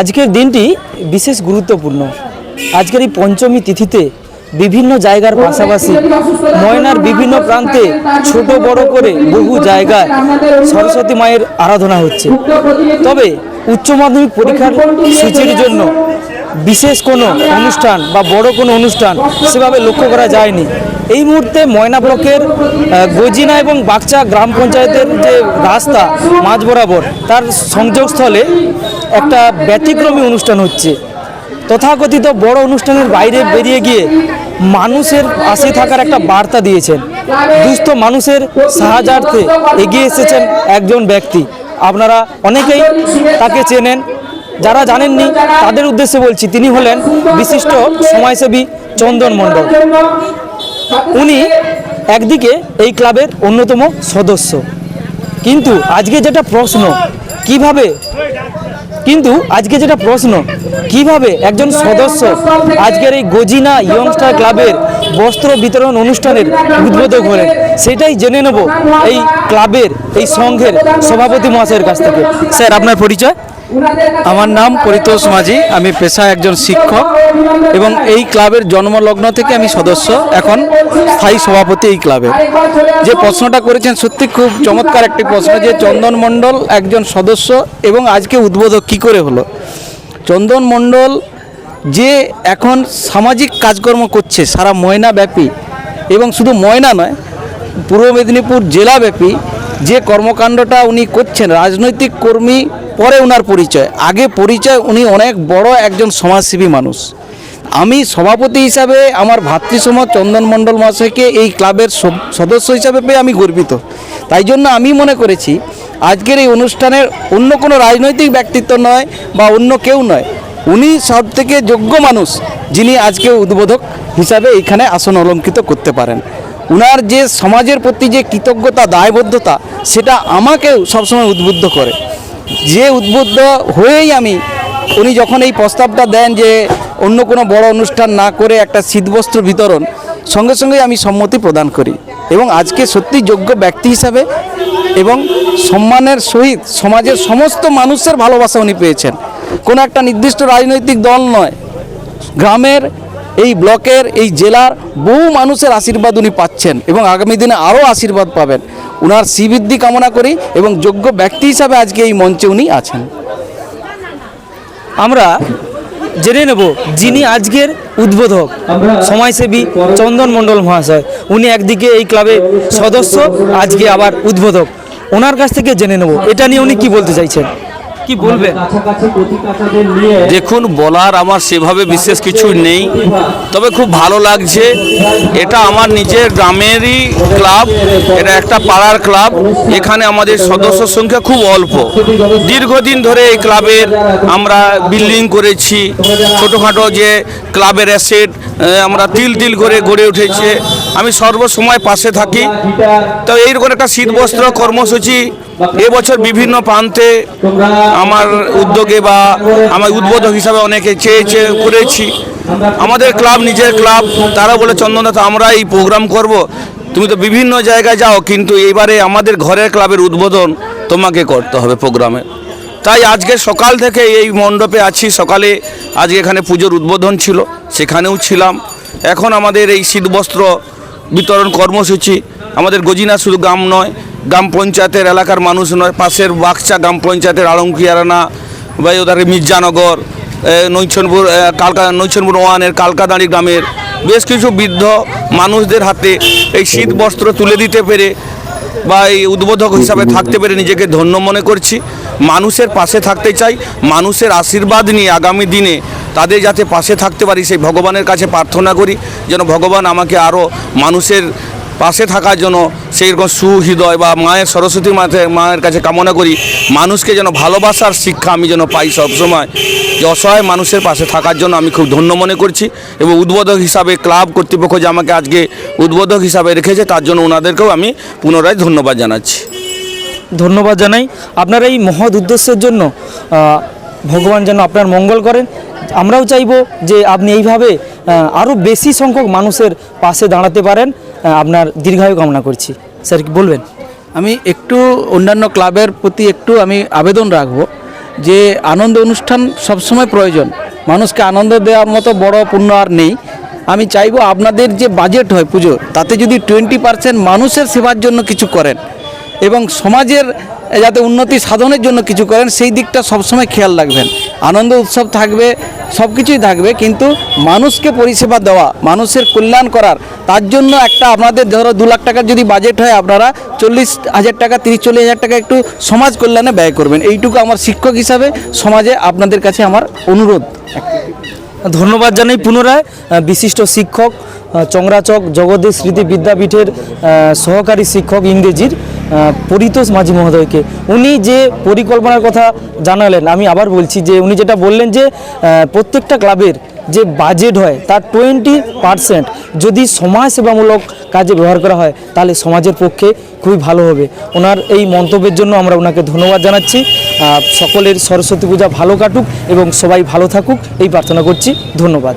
আজকের দিনটি বিশেষ গুরুত্বপূর্ণ। আজকের এই পঞ্চমী তিথিতে বিভিন্ন জায়গার পাশাপাশি ময়নার বিভিন্ন প্রান্তে ছোট বড় করে বহু জায়গায় সরস্বতী মায়ের আরাধনা হচ্ছে। তবে উচ্চ মাধ্যমিক পরীক্ষার সূচির জন্য বিশেষ কোনো অনুষ্ঠান বা বড় কোনো অনুষ্ঠান সেভাবে লক্ষ্য করা যায়নি। এই মুহূর্তে ময়না ব্লকের গজিনা এবং বাগচা গ্রাম পঞ্চায়েতের যে রাস্তা মাঝ বরাবর, তার সংযোগস্থলে একটা ব্যতিক্রমী অনুষ্ঠান হচ্ছে। তথাকথিত বড় অনুষ্ঠানের বাইরে বেরিয়ে গিয়ে মানুষের পাশে থাকার একটা বার্তা দিয়েছেন। দুস্থ মানুষের সাহায্যার্থে এগিয়ে এসেছেন একজন ব্যক্তি। আপনারা অনেকেই তাকে চেনেন। যারা জানেননি, তাদের উদ্দেশ্যে বলছি, তিনি হলেন বিশিষ্ট সমাজসেবী চন্দন মণ্ডল। উনি একদিকে এই ক্লাবের অন্যতম সদস্য। কিন্তু আজকে যেটা প্রশ্ন, কীভাবে কিন্তু আজকে যেটা প্রশ্ন, কীভাবে একজন সদস্য আজকের এই গজিনা ইয়ংস্টার ক্লাবের বস্ত্র বিতরণ অনুষ্ঠানের উদ্বোধক হলেন? সেটাই জেনে নেব এই ক্লাবের এই সংঘের সভাপতি মহাশয়ের কাছ থেকে। স্যার, আপনার পরিচয়? আমার নাম পরিতোষ মাঝি, আমি পেশায় একজন শিক্ষক এবং এই ক্লাবের জন্মলগ্ন থেকে আমি সদস্য, এখন স্থায়ী সভাপতি এই ক্লাবে। যে প্রশ্নটা করেছেন সত্যি খুব চমৎকার একটি প্রশ্ন যে চন্দন মণ্ডল একজন সদস্য এবং আজকে উদ্বোধক কি করে হলো? চন্দন মণ্ডল যে এখন সামাজিক কাজকর্ম করছে, সারা ময়না ব্যাপী, এবং শুধু ময়না নয়, পূর্ব মেদিনীপুর জেলাব্যাপী যে কর্মকাণ্ডটা উনি করছেন, রাজনৈতিক কর্মী পরে ওনার পরিচয়। আগে পরিচয় উনি অনেক বড় একজন সমাজসেবী মানুষ। আমি সভাপতি হিসাবে আমার ভাতৃসমাজ চন্দন মণ্ডল মহাশয়কে এই ক্লাবের সদস্য হিসাবে পেয়ে আমি গর্বিত। তাই জন্য আমি মনে করেছি, আজকের এই অনুষ্ঠানের অন্য কোনো রাজনৈতিক ব্যক্তিত্ব নয় বা অন্য কেউ নয়। উনি সব থেকে যোগ্য মানুষ যিনি আজকে উদ্বোধক হিসাবে এখানে আসন অলঙ্কৃত করতে পারেন। উনার যে সমাজের প্রতি যে কৃতজ্ঞতা, দায়বদ্ধতা, সেটা আমাকেও সবসময় উদ্বুদ্ধ করে। যে উদ্বুদ্ধ হয়েই আমি, উনি যখন এই প্রস্তাবটা দেন যে অন্য কোনো বড় অনুষ্ঠান না করে একটা শীতবস্ত্র বিতরণ, সঙ্গে সঙ্গে আমি সম্মতি প্রদান করি এবং আজকে সত্যি যোগ্য ব্যক্তি হিসাবে এবং সম্মানের সহিত সমাজের সমস্ত মানুষের ভালোবাসা উনি পেয়েছেন। কোনো একটা নির্দিষ্ট রাজনৈতিক দল নয়, গ্রামের এই ব্লকের, এই জেলার বহু মানুষের আশীর্বাদ উনি পাচ্ছেন এবং আগামী দিনে আরও আশীর্বাদ পাবেন। উনার শ্রীবৃদ্ধি কামনা করি এবং যোগ্য ব্যক্তি হিসাবে আজকে এই মঞ্চে উনি আছেন। আমরা জেনে নেব যিনি আজকের উদ্বোধক, সমাজসেবী চন্দন মণ্ডল মহাশয়। উনি একদিকে এই ক্লাবে সদস্য, আজকে আবার উদ্বোধক। ওনার কাছ থেকে জেনে নেব। এটা নিয়ে উনি কি বলতে চাইছেন? কি বলবেন দেখুন বলার আমার সেভাবে বিশেষ কিছু নেই। তবে খুব ভালো লাগছে। এটা আমার নিজের গ্রামেরই ক্লাব। এটা একটা পাড়ার ক্লাব। এখানে আমাদের সদস্য সংখ্যা খুব অল্প। দীর্ঘদিন ধরে এই ক্লাবের আমরা বিল্ডিং করেছি। ছোটোখাটো যে ক্লাবের অ্যাসেট আমরা তিল তিল করে গড়ে উঠেছে। আমি সর্বসময় পাশে থাকি। তো এইরকম একটা শীতবস্ত্র কর্মসূচি এবছর বিভিন্ন প্রান্তে আমার উদ্যোগে বা আমার উদ্বোধক হিসাবে অনেকে চেয়েছে করেছি। আমাদের ক্লাব নিজের ক্লাব, তারা বলে, চন্দনদা আমরা এই প্রোগ্রাম করব। তুমি তো বিভিন্ন জায়গায় যাও, কিন্তু এবারে আমাদের ঘরের ক্লাবের উদ্বোধন তোমাকে করতে হবে প্রোগ্রামে। তাই আজকে সকাল থেকে এই মণ্ডপে আছি। সকালে আজকে এখানে পুজোর উদ্বোধন ছিল, সেখানেও ছিলাম। এখন আমাদের এই শীতবস্ত্র বিতরণ কর্মসূচি। আমাদের গজিনা শুধু গ্রাম নয় গ্রাম পঞ্চায়েতের এলাকার মানুষ নয় পাশের বাগচা গ্রাম পঞ্চায়েতের আলমকিয়ারানা বা ওদের মির্জানগর এ, নৈছনপুর কালকা নৈছনপুর ওয়ানের কালকাদাঁড়ি গ্রামের বেশ কিছু বৃদ্ধ মানুষদের হাতে এই শীত বস্ত্র তুলে দিতে পেরে বা এই উদ্বোধক হিসাবে থাকতে পেরে নিজেকে ধন্য মনে করছি। মানুষের পাশে থাকতে চাই মানুষের আশীর্বাদ নিয়ে আগামী দিনে তাদের যাতে পাশে থাকতে পারি, সেই ভগবানের কাছে প্রার্থনা করি, যেন ভগবান আমাকে আরও মানুষের পাশে থাকার জন্য সেই রকম সুহৃদয় বা মায়ের সরস্বতী মাতে, মায়ের কাছে কামনা করি, মানুষকে যেন ভালোবাসার শিক্ষা আমি যেন পাই সবসময়। যে অসহায় মানুষের পাশে থাকার জন্য আমি খুব ধন্য মনে করছি এবং উদ্বোধক হিসাবে ক্লাব কর্তৃপক্ষ যে আমাকে আজকে উদ্বোধক হিসাবে রেখেছে, তার জন্য ওনাদেরকেও আমি পুনরায় ধন্যবাদ জানাচ্ছি। ধন্যবাদ জানাই। আপনার এই মহৎ উদ্দেশ্যের জন্য ভগবান যেন আপনার মঙ্গল করেন। আমরাও চাইব যে আপনি এইভাবে আরও বেশি সংখ্যক মানুষের পাশে দাঁড়াতে পারেন আপনার দীর্ঘায়ু কামনা করছি। স্যার, কি বলবেন? আমি একটু অন্যান্য ক্লাবের প্রতি একটু আমি আবেদন রাখব যে আনন্দ অনুষ্ঠান সবসময় প্রয়োজন। মানুষকে আনন্দ দেওয়ার মতো বড় পুণ্য আর নেই। আমি চাইব আপনাদের যে বাজেট হয় পুজোর, তাতে যদি টোয়েন্টি পার্সেন্ট মানুষের সেবার জন্য কিছু করেন এবং সমাজের যাতে উন্নতি সাধনের জন্য কিছু করেন, সেই দিকটা সবসময় খেয়াল রাখবেন। আনন্দ উৎসব থাকবে সব কিছুই থাকবে, কিন্তু মানুষকে পরিষেবা দেওয়া, মানুষের কল্যাণ করার, তার জন্য একটা আপনাদের ধরো দু লাখ টাকার যদি বাজেট হয়, আপনারা চল্লিশ হাজার টাকা, তিরিশ চল্লিশ হাজার টাকা একটু সমাজ কল্যাণে ব্যয় করবেন। এইটুকু আমার শিক্ষক হিসাবে সমাজে আপনাদের কাছে আমার অনুরোধ। ধন্যবাদ জানাই পুনরায় বিশিষ্ট শিক্ষক চংরাচক জগদীশ স্মৃতি বিদ্যাপীঠের সহকারী শিক্ষক ইংরেজির। পরিতোষ মাঝি মহোদয়কে। উনি যে পরিকল্পনার কথা জানালেন, আমি আবার বলছি যে উনি যেটা বললেন যে প্রত্যেকটা ক্লাবের যে বাজেট হয়, তার টোয়েন্টি পার্সেন্ট যদি সমাজ সেবামূলক কাজে ব্যবহার করা হয়, তাহলে সমাজের পক্ষে খুবই ভালো হবে। ওনার এই মন্তব্যের জন্য আমরা ওনাকে ধন্যবাদ জানাচ্ছি। সকলের সরস্বতী পূজা ভালো কাটুক এবং সবাই ভালো থাকুক, এই প্রার্থনা করছি। ধন্যবাদ।